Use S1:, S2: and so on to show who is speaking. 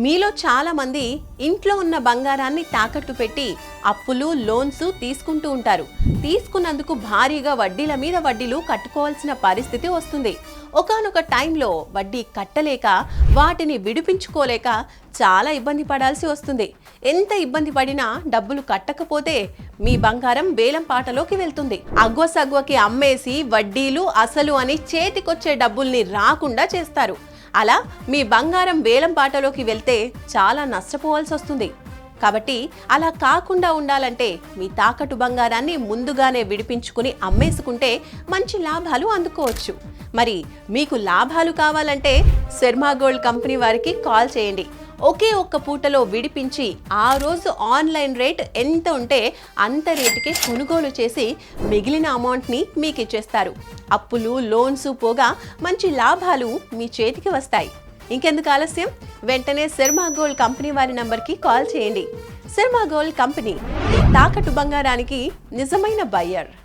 S1: మీలో చాలామంది ఇంట్లో ఉన్న బంగారాన్ని తాకట్టు పెట్టి అప్పులు లోన్స్ తీసుకుంటూ ఉంటారు. తీసుకున్నందుకు భారీగా వడ్డీల మీద వడ్డీలు కట్టుకోవాల్సిన పరిస్థితి వస్తుంది. ఒకానొక టైంలో వడ్డీ కట్టలేక వాటిని విడిపించుకోలేక చాలా ఇబ్బంది పడాల్సి వస్తుంది. ఎంత ఇబ్బంది పడినా డబ్బులు కట్టకపోతే మీ బంగారం వేలం పాటలోకి వెళ్తుంది. అగ్వ సగ్వకి అమ్మేసి వడ్డీలు అసలు అని చేతికొచ్చే డబ్బుల్ని రాకుండా చేస్తారు. అలా మీ బంగారం వేలం పాటలోకి వెళ్తే చాలా నష్టపోవాల్సి వస్తుంది. కాబట్టి అలా కాకుండా ఉండాలంటే మీ తాకట్టు బంగారాన్ని ముందుగానే విడిపించుకుని అమ్మేసుకుంటే మంచి లాభాలు అందుకోవచ్చు. మరి మీకు లాభాలు కావాలంటే శర్మా గోల్డ్ కంపెనీ వారికి కాల్ చేయండి. ఒకే ఒక్క పూటలో విడిపించి ఆ రోజు ఆన్లైన్ రేట్ ఎంత ఉంటే అంత రేటుకే కొనుగోలు చేసి మిగిలిన అమౌంట్ని మీకు ఇచ్చేస్తారు. అప్పులు లోన్స్ పోగా మంచి లాభాలు మీ చేతికి వస్తాయి. ఇంకెందుకు ఆలస్యం? వెంటనే శర్మా గోల్డ్ కంపెనీ వారి నంబర్కి కాల్ చేయండి. శర్మా గోల్డ్ కంపెనీ తాకట్టు బంగారానికి నిజమైన బయ్యర్.